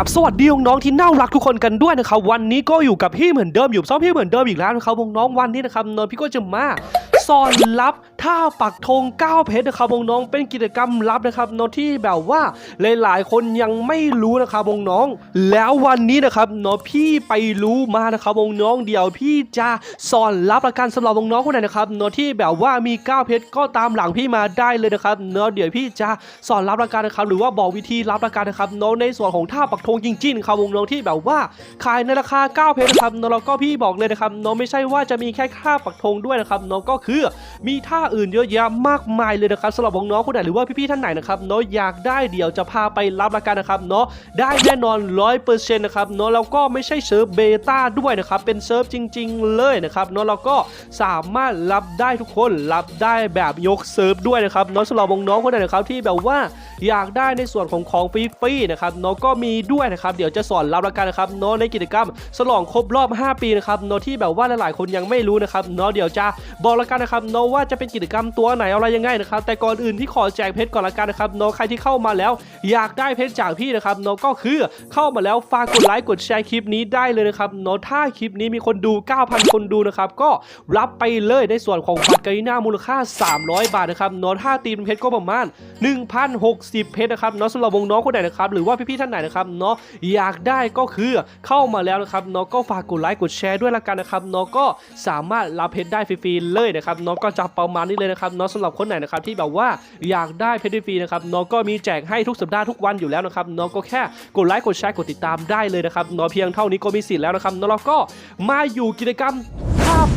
กับสวัสดีน้องๆที่น่ารักทุกคนกันด้วยนะครับวันนี้ก็อยู่กับพี่เหมือนเดิมอยู่ซ้อมพี่เหมือนเดิมอีกแล้วนะครับน้องๆวันนี้นะครับน้องพี่ก็จะมา สอนลับท่าปักธง9เพชรนะครับน้องเป็นกิจกรรมลับนะครับน้อที่แบบว่าหลายๆ คนยังไม่รู้นะครับน้อง แล้ววันนี้นะครับน้อพี่ไปรู้มานะครับน้องเดี๋ยวพี่จะสอนลับละกันสำหรับน้องคนไหนนะครับน้อที่แบบว่ามี9เพชรก็ตามหลังพี่มาได้เลยนะครับเนาะเดี๋ยวพี่จะสอนลับละกันนะครับหรือว่าบอกวิธีลับละกันนะครับน้อในส่วนของท่าปักธงจริงๆครับน้องที่แบบว่าขายในราคา9เพชรนะครับน้อแล้วก็พี่บอกเลยนะครับน้อไม่ใช่ว่าจะมีแค่ท่าปักธงด้วยนะครับน้อก็คือมีท่าอื่นเยอะแยะมากมายเลยนะครับสำหรับน้องๆคนไหนหรือว่าพี่ๆท่านไหนนะครับเน้องอยากได้เดี๋ยวจะพาไปรับละกันนะครับเนาะได้แน่นอน 100%นะครับเนาะแล้วก็ไม่ใช่เซิร์ฟเบต้าด้วยนะครับเป็นเซิร์ฟจริง ๆ เลยนะครับเนาะแล้วก็สามารถรับได้ทุกคนรับได้แบบยกเซิร์ฟด้วยนะครับเนาะสำหรับน้องๆคนไหนนะครับที่แบบว่าอยากได้ในส่วนของของฟรีๆนะครับเนาะก็มีด้วยนะครับเดี๋ยวจะสอนรับละกันนะครับเนาะในกิจกรรม ฉลองครบรอบ 5 ปีนะครับเนาะที่แบบว่าหลายๆคนยังไม่รู้นะครับเนาะเดี๋ยวจะบอกละกันนะครับเนาะว่าจะเป็นกิจกรรมตัวไหนอะไรยังไงนะครับแต่ก่อนอื่นที่ขอแจกเพชรก่อนละกันนะครับเนาะใครที่เข้ามาแล้ว อยากได้เพชรจากพี่นะครับเนาะก็คือเข้ามาแล้วฝากกดไลค์กดแชร์คลิปนี้ได้เลยนะครับเนาะถ้าคลิปนี้มีคนดู 9,000 คนดูนะครับก็รับไปเลยในส่วนของบัตรกาลิน่ามูลค่า 300 บาทนะครับเนาะถ้าตีมเพชรก็ประมาณ 1,060 เพชรนะครับเนาะสำหรับวงน้องคนไหนนะครับหรือว่าพี่ๆท่านไหนนะครับเนาะอยากได้ก็คือเข้ามาแล้วนะครับเนาะก็ฝากกดไลค์กดแชร์ด้วยละกันนะครับเนาะก็สามารถรับเพชรได้ฟรีๆเลยนะครับน้องก็จะประมาณนี้เลยนะครับน้องสำหรับคนไหนนะครับที่แบบว่าอยากได้เพชรฟรีนะครับน้องก็มีแจกให้ทุกสัปดาห์ทุกวันอยู่แล้วนะครับน้องก็แค่กดไลค์กดแชร์กดติดตามได้เลยนะครับน้องเพียงเท่านี้ก็มีสิทธิ์แล้วนะครับน้องก็มาอยู่กิจกรรม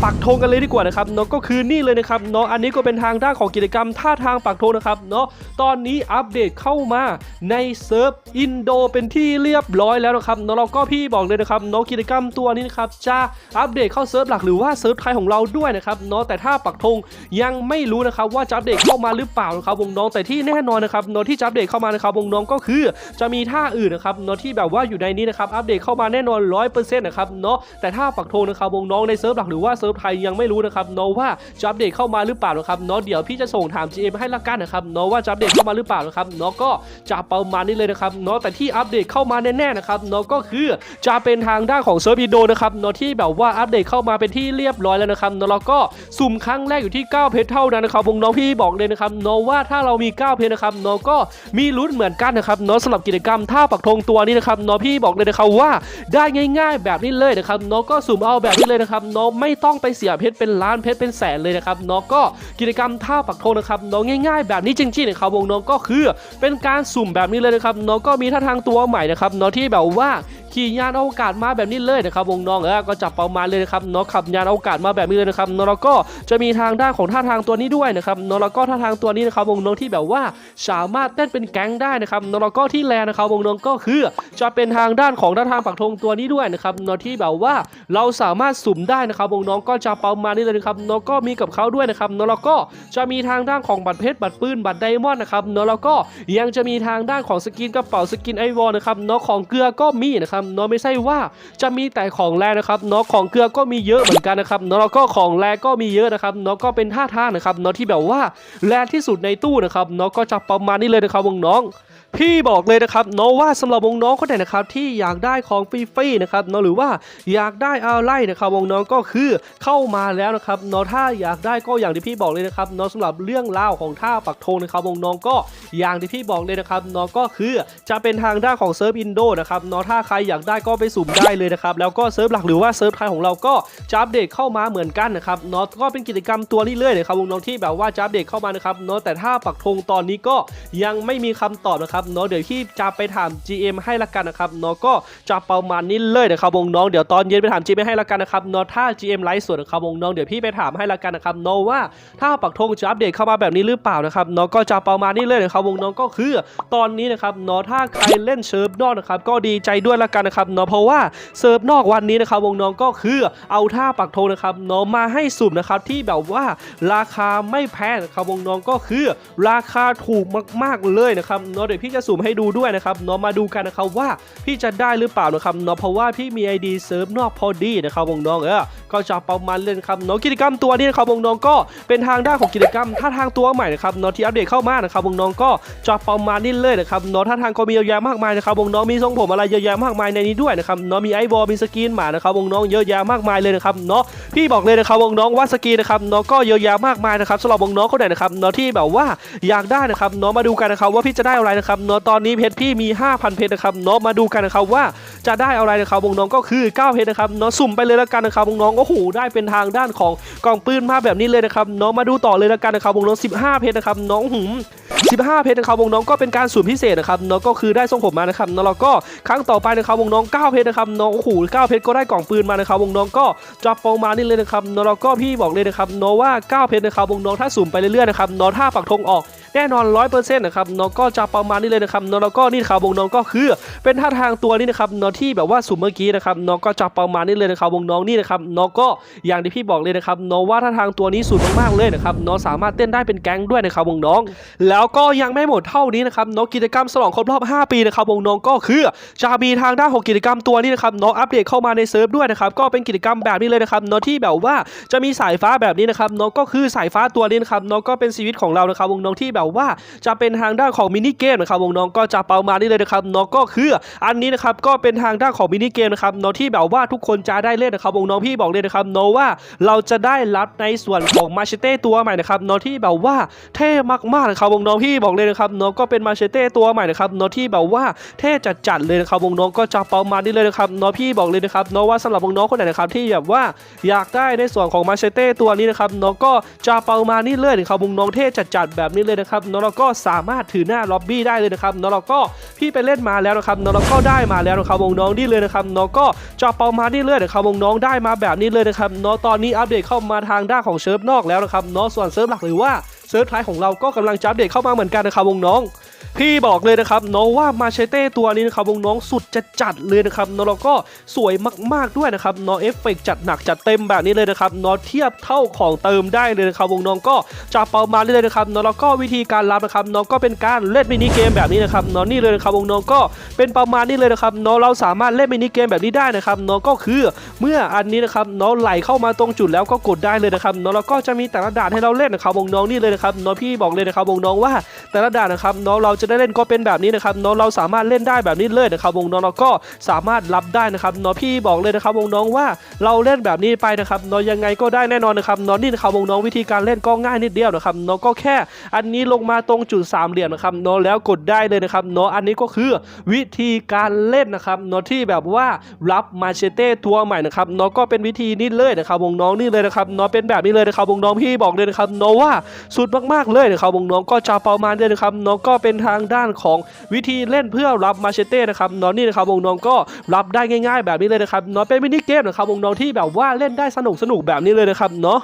ปักธงกันเลยดีกว่านะครับเนาะก็คือนี่เลยนะครับเนาะอันนี้ก็เป็นทางด้านของกิจกรรมท่าทางปักธงนะครับเนาะตอนนี้อัปเดตเข้ามาในเซิร์ฟอินโดเป็นที่เรียบร้อยแล้วนะครับเนาะเราก็พี่บอกเลยนะครับเนาะกิจกรรมตัวนี้นะครับจะอัปเดตเข้าเซิร์ฟหลักหรือว่าเซิร์ฟไทยของเราด้วยนะครับเนาะแต่ถ้าปักธงยังไม่รู้นะครับว่าจะอัปเดตเข้ามาหรือเปล่านะครับวงน้องแต่ที่แน่นอนนะครับเนาะที่จะอัปเดตเข้ามานะครับวงน้องก็คือจะมีท่าอื่นนะครับเนาะที่แบบว่าอยู่ในนี้นะครับอัปเดตเข้ามาแน่นอน100%นะครับเนาะแต่ถ้าปักธงนะครับวงน้องในเซิร์ฟหลักหรือว่าเซิร์ฟไทยยังไม่รู้นะครับเนาะว่าจะอัปเดตเข้ามาหรือเปล่านะครับเนาะเดี๋ยวพี่จะส่งถาม GM ให้ละกันนะครับเนาะว่าจะอัปเดตเข้ามาหรือเปล่านะครับเนาะก็จะประมาณนี้เลยนะครับเนาะแต่ที่อัปเดตเข้ามาแน่ๆนะครับเนาะก็คือจะเป็นทางด้านของเซิร์ฟอินโดนะครับเนาะที่แบบว่าอัปเดตเข้ามาเป็นที่เรียบร้อยแล้วนะครับเนาะแล้วก็สุ่มครั้งแรกอยู่ที่ 9 เพชรเท่านั้นนะครับวงน้องพี่บอกเลยนะครับเนาะว่าถ้าเรามี 9 เพชรนะครับเนาะก็มีลุ้นเหมือนกันนะครับเนาะสำหรับกิจกรรมท่าปักธงตัวนี้นะครับเนาะพี่บอกเลยนะครับว่าได้ง่าย ๆ แบบนี้เลยนะครับเนาะก็สุ่มเอาแบบนี้เลยนะครับเนาะไม่ต้องไปเสียเพชรเป็นล้านเพชรเป็นแสนเลยนะครับน้องก็กิจกรรมท่าปักธงนะครับน้องง่าย ๆ แบบนี้จริงๆนะครับวงน้องก็คือเป็นการสุ่มแบบนี้เลยนะครับน้องก็มีท่าทางตัวใหม่นะครับน้องที่แบบว่า ขี่ยานอวกาศมาแบบนี้เลยนะครับวงน้องเออก็จับประมาณเลยนะครับเนาะขับยานอวกาศมาแบบนี้เลยนะครับเนาะแล้วก็จะมีทางด้านของท่าทางตัวนี้ด้วยนะครับเนาะแล้วก็ท่าทางตัวนี้นะครับวงน้องที่แบบว่าสามารถเต้นเป็นแก๊งได้นะครับเนาะแล้วก็ที่แลนะครับวงน้องก็คือจะเป็นทางด้านของท่าทางปักธงตัวนี้ด้วยนะครับเนาะที่แบบว่าเราสามารถสุ่มได้นะครับวงน้องก็จะประมาณนี้เลยนะครับเนาะก็มีกับเขาด้วยนะครับเนาะแล้วก็จะมีทางด้านของบัตรเพชรบัตรปืนบัตรไดมอนด์นะครับเนาะแล้วก็ยังจะมีทางด้านของสกินกระเป๋าสกินไอวอลนะครับเนาะของเกลือก็มีนะครับเนาะไม่ใช่ว่าจะมีแต่ของแรนะครับเนาะของเกลือก็มีเยอะเหมือนกันนะครับเนาะแล้วก็ของแรก็มีเยอะนะครับเนาะก็เป็นท่าทางนะครับเนาะที่แบบว่าแรที่สุดในตู้นะครับเนาะก็จะประมาณนี้เลยนะครับวงน้อง พี่บอกเลยนะครับเนาะว่าสำหรับวงน้องคนไหนนะครับที่อยากได้ของฟรีๆนะครับเนาะหรือว่าอยากได้อะไรนะครับวงน้องก็คือเข้ามาแล้วนะครับเนาะถ้าอยากได้ก็อย่างที่พี่บอกเลยนะครับเนาะสำหรับเรื่องราวของท่าปักธงนะครับวงน้องก็อย่างที่พี่บอกเลยนะครับเนาะก็คือจะเป็นทางด้านของเซิร์ฟอินโดนะครับเนาะถ้าใครอยากได้ก็ไปสุ่มได้เลยนะครับแล้วก็เซิร์ฟหลักหรือว่าเซิร์ฟไทยของเราก็จะอัปเดตเข้ามาเหมือนกันนะครับเนาะก็เป็นกิจกรรมตัวนี้เลยนะครับวงน้องที่แบบว่าจะอัปเดตเข้ามานะครับเนาะแต่ถ้าปักธงตอนนี้ก็ยังไม่มีคำตอบนะครับเนาะเดี๋ยวที่จะไปถาม GM ให้ละกันนะครับเนาะก็จะประมาณนี้เลยนะครับวงน้องเดี๋ยวตอนเย็นไปถาม GM ให้ละกันนะครับเนาะถ้า GM ไลฟ์สดนะครับวงน้องเดี๋ยวพี่ไปถามให้ละกันนะครับเนาะว่าถ้าปักธงจะอัปเดตเข้ามาแบบนี้หรือเปล่านะครับเนาะก็จะประมาณนี้เลยนะครับวงน้องก็คือตอนนี้นะครับเนาะถ้าใครเล่นเซิร์ฟนอกนะครับก็ดีใจด้วยละกันนะครับเนาะเพราะว่าเซิร์ฟนอกวันนี้นะครับวงน้องก็คือเอาท่าปักธงนะครับเนาะมาให้สุ่มนะครับที่แบบว่าราคาไม่แพงนะครับวงน้องก็คือราคาถูกมากๆเลยนะครับเนาะเดี๋ยวพี่พี่จะสุ่มให้ดูด้วยนะครับเนาะมาดูกันนะครับว่าพี่จะได้หรือเปล่านะครับเนาะเพราะว่าพี่มี ID เซิร์ฟนอกพอดีนะครับวงน้องเออก็จะประมาณเล่นครับเนาะกิจกรรมตัวนี้นะครับวงน้องก็เป็นทางด้านของกิจกรรมท่าทางตัวใหม่นะครับเนาะที่อัปเดตเข้ามานะครับวงน้องก็จะประมาณนี้เลยนะครับเนาะท่าทางก็มีเยอะแยะมากมายนะครับวงน้องมีทรงผมอะไรเยอะแยะมากมายในนี้ด้วยนะครับเนาะมีไอวอลมีสกินหมานะครับวงน้องเยอะแยะมากมายเลยนะครับเนาะพี่บอกเลยนะครับวงน้องว่าสกินนะครับเนาะก็เยอะแยะมากมายนะครับสำหรับวงน้องคนไหนนะครับเนาะที่แบบว่าอยากได้นะครับเนาะมาดูกันนะครับว่าพี่จะได้อะไรนะครับเนาะตอนนี้เพชรพี่มี 5,000 เพชรนะครับเนาะมาดูกันนะครับว่าจะได้อะไรนะครับวงน้องก็คือ9เพชรนะครับเนาะสุ่มไปเลยแล้วกันนะครับวงน้องโอ้โหได้เป็นทางด้านของกล่องปืนมาแบบนี้เลยนะครับเนาะมาดูต่อเลยแล้วกันนะครับวงน้อง 15 เพชรนะครับน้องหืม15 เพชรนะครับวงน้องก็เป็นการสุ่มพิเศษนะครับเน้องก็คือได้ทรงผมมานะครับเน้องแล้วก็ครั้งต่อไปนะครับวงน้อง 9 เพชรนะครับน้องโอ้โห9เพชรก็ได้กล่องปืนมานะครับวงน้องก็จับปองมานี่เลยนะครับเน้องแล้วก็พี่บอกเลยนะครับเน้องว่า 9 เพชรนะครับวงน้องถ้าสุ่มไปเรื่อยๆนะครับน้องถ้าปักธงออกแน่นอน 100%นะครับน้องก็จะประมาณนี้เลยนะครับน้องแล้วก็นี่ครับวงน้องก็คือ เป็นท่าทางตัวนี้นะครับน้องที่แบบว่าสุ่มเมื่อกี้นะครับน้องก็จะประมาณนี้เลยนะครับวงน้องนี่นะครับน้องก็อย่างที่พี่บอกเลยนะครับน้องว่าท่าทางตัวนี้สุดมากๆเลยนะครับน้องสามารถเต้นได้เป็นแก๊งด้วยนะครับวงน้อง แล้วก็ยังไม่หมดเท่านี้นะครับน้องกิจกรรมฉลองครบรอบ 5 ปีนะครับวงน้องก็คือจะมีทางด้านของกิจกรรมตัวนี้นะครับน้องอัปเดตเข้ามาในเซิร์ฟด้วยนะครับก็เป็นกิจกรรมแบบนี้เลยนะครับน้องที่แบบว่าจะมีสายฟ้าแบบนี้นะครับน้องก็คือสายฟ้าตัวนี้นะครับน้องก็เป็นชีวิตของเรานะครับวงน้องที่แบบว่าจะเป็นทางด้านของมินิเกมนะครับวงน้องก็จะเปามานี่เลยนะครับน้องก็คืออันนี้นะครับก็เป็นทางด้านของมินิเกมนะครับน้องที่แบบว่าทุกคนจะได้เล่นนะครับวงน้องพี่บอกเลยนะครับน้องว่าเราจะได้รับในส่วนของมาเชเต้ตัวใหม่นะครับน้องที่แบบว่าเท่มากๆนะครับวงน้องพี่บอกเลยนะครับน้องก็เป็นมาเชเต้ตัวใหม่นะครับน้องที่แบบว่าเท่จัดๆเลยนะครับวงน้องก็จะเปามานี่เลยนะครับน้องพี่บอกเลยนะครับน้องว่าสำหรับวงน้องคนไหนนะครับที่แบบว่าอยากได้ในส่วนของมาเชเต้ตัวนี้นะครับน้องก็จะเปามานี่เลยนะครับวงน้องเท่จัดๆแบบนี้เลยนะครับน้องเราก็สามารถถือหน้าล็อบบี้ได้เลยนะครับน้องเราก็พี่ไปเล่นมาแล้วนะครับน้องเราก็ได้มาแล้วนะครับวงน้องนี่เลยนะครับน้องก็จะเปามานี่เลยนะครับวงน้องได้มาแบบนี้เลยนะครับน้องตอนนี้อัปเดตเข้ามาทางด้านของเซิร์ฟนอกแล้วนะครับน้องส่วนเซิร์ฟหลักหรือว่า เซิร์ฟท้ายของเราก็กำลังจะอัปเดตเข้ามาเหมือนกันนะครับวงน้อง พี่บอกเลยนะครับน้องว่ามาเชเต้ตัวนี้นะครับวงน้องสุดจะจัดเลยนะครับน้องเราก็สวยมากๆด้วยนะครับน้องเอฟเฟกต์จัดหนักจัดเต็มแบบนี้เลยนะครับน้องเทียบเท่าของเติมได้เลยนะครับวงน้องก็จะเปามาเลยนะครับน้องแล้วก็วิธีการรับนะครับน้องก็เป็นการเล่นมินิเกมแบบนี้นะครับน้องนี่เลยนะครับวงน้องก็เป็นประมาณนี้เลยนะครับน้องเราสามารถเล่นมินิเกมแบบนี้ได้นะครับน้องก็คือเมื่ออันนี้นะครับน้องไหลเข้ามาตรงจุดแล้วก็กดได้เลยนะครับน้องแล้วก็จะมีแต่ละด่านให้เราเล่นนะครับวงน้องนี่เลยนะครับน้องพี่บอกเลยนะครับวงน้องว่าแต่ละด่านนะครับน้องเราจะได้เล่นก็เป็นแบบนี้นะครับน้องเราสามารถเล่นได้แบบนี้เลยนะครับวงน้องเราก็สามารถรับได้นะครับน้องพี่บอกเลยนะครับวงน้องว่าเราเล่นแบบนี้ไปนะครับน้องยังไงก็ได้แน่นอนนะครับน้องนี่นะครับวงน้องวิธีการเล่นก็ง่ายนิดเดียวนะครับน้องก็แค่ อันนี้ลงมาตรงจุดสามเหลี่ยมนะครับน้องแล้วกดได้เลยนะครับน้องอันนี้ก็คือวิธีการเล่นนะครับน้องที่แบบว่ารับมาเชเต้ตัวใหม่นะครับน้องก็เป็นวิธีนี้เลยนะครับวงน้องนี่เลยนะครับน้องเป็นแบบนี้เลยนะครับวงน้องพี่บอกเลยนะครับน้องว่าสุดมากๆเลยนะครับวงน้องก็จะประมาณนี้นะครับน้องก็เป็นทางด้านของวิธีเล่นเพื่อรับมาเชเต้นะครับน้องนี่นะครับวงน้องก็รับได้ง่าย ๆ แบบนี้เลยนะครับน้องเป็นมินิเกมนะครับวงน้องที่แบบว่าเล่นได้สนุกสนุกแบบนี้เลยนะครับเนาะ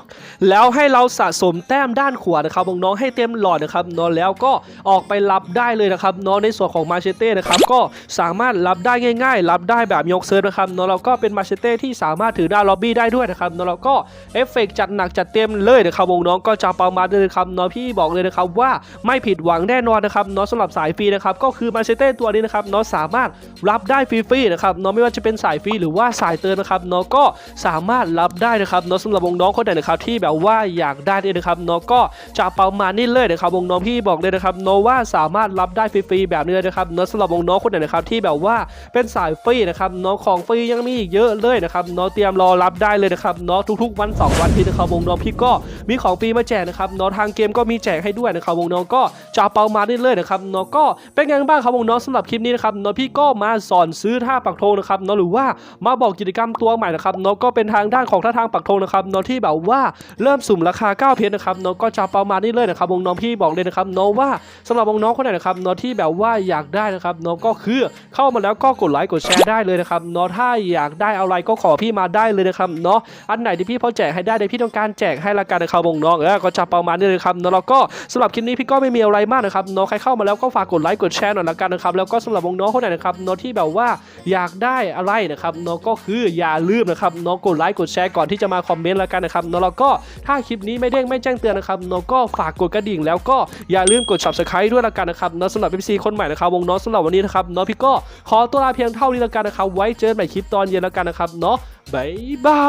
แล้วให้เราสะสมแต้มด้านขวานะครับวงน้องให้เต็มหลอดนะครับเนาะแล้วก็ออกไปรับได้เลยนะครับเนาะในส่วนของมาเชเต้นะครับก็สามารถรับได้ง่าย ๆ รับได้แบบยกเซิร์ฟนะครับนาะแล้วก็เป็นมาเชเต้ที่สามารถถือได้ล็อบบี้ได้ด้วยนะครับนาะแล้วก็เอฟเฟกต์จัดหนักจัดเต็มเลยนะครับวงน้องก็จะประมาณนี้เลยครับเนาะพี่บอกเลยนะครับว่าไม่ผิดหวังแน่นอนนะครับเนาะสำหรับสายฟรีนะครับก็คือมาเชเต้ตัวนี้นะครับเนาะสามารถรับได้ฟรีๆนะครับเนาะไม่ว่าจะเป็นสายฟรีหรือว่าสายเตือนนะครับเนาะก็สามารถรับได้นะครับเนาะสำหรับวงน้องคนไหนนะครับที่แบบว่าอยากได้เนี่ยนะครับเนาะก็จะประมาณนี้เลยนะครับวงน้องพี่บอกเลยนะครับเนาะว่าสามารถรับได้ฟรีๆแบบนี้เลยนะครับเนาะสำหรับวงน้องคนไหนนะครับที่แบบว่าเป็นสายฟรีนะครับเนาะของฟรียังมีอีกเยอะเลยนะครับเนาะเตรียมรอรับได้เลยนะครับเนาะทุกๆ วันสองวันที่นะครับวงน้องพี่ก็มีของฟรีมาแจกนะครับเนาะทางเกมก็มีแจกให้ด้วยนะครับวงน้องก็จะเประมาณนี้เลยนะครับเนาะก็เป็นไงบ้างครับวงน้องสำหรับคลิปนี้นะครับเนาะพี่ก็มาสอนซื้อท่าปักธงนะครับเนาะหรือว่ามาบอกกิจกรรมตัวใหม่นะครับเนาะก็เป็นทางด้านของท่าทางปักธงนะครับเนาะที่แบบว่าเริ่มสุ่มราคา 9 เพชรนะครับเนาะก็จะเประมาณนี้เลยนะครับวงน้องพี่บอกเลยนะครับเนาะว่าสำหรับวงน้องคนไหนนะครับเนาะที่แบบว่าอยากได้นะครับเนาะก็คือเข้ามาแล้วก็กดไลค์กดแชร์ได้เลยนะครับเนาะถ้าอยากได้อะไรก็ขอพี่มาได้เลยนะครับเนาะอันไหนที่พี่พอแจกให้ได้เดี๋ยวพี่ต้องการแจกให้ละกันนะครับวงน้องเออก็จะประมาณนี้เลยครับนะครับแล้วก็สำหรับคลิปนี้พี่ก็ไม่มีอะไรมากนะครับเนาะใครเข้ามาแล้วก็ฝากกดไลค์กดแชร์หน่อยละกันนะครับแล้วก็สำหรับวงน้องคนไหนนะครับเนาะที่แบบว่าอยากได้อะไรนะครับเนาะก็คืออย่าลืมนะครับเนาะกดไลค์กดแชร์ก่อนที่จะมาคอมเมนต์ละกันนะครับเนาะแล้วก็ถ้าคลิปนี้ไม่เด้งไม่แจ้งเตือนนะครับเนาะก็ฝากกดกระดิ่ง แล้วก็อย่าลืมกด subscribe ด้วยละกันนะครับเนาะสำหรับ FC คนใหม่นะครับวงเนาะสำหรับวันนี้นะครับเนาะพี่ก็ขอตัวลาเพียงเท่านี้ละกันนะครับไว้เจอกันใหม่คลิปตอนเย็นละกันนะครับเนาะบ๊ายบา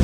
ย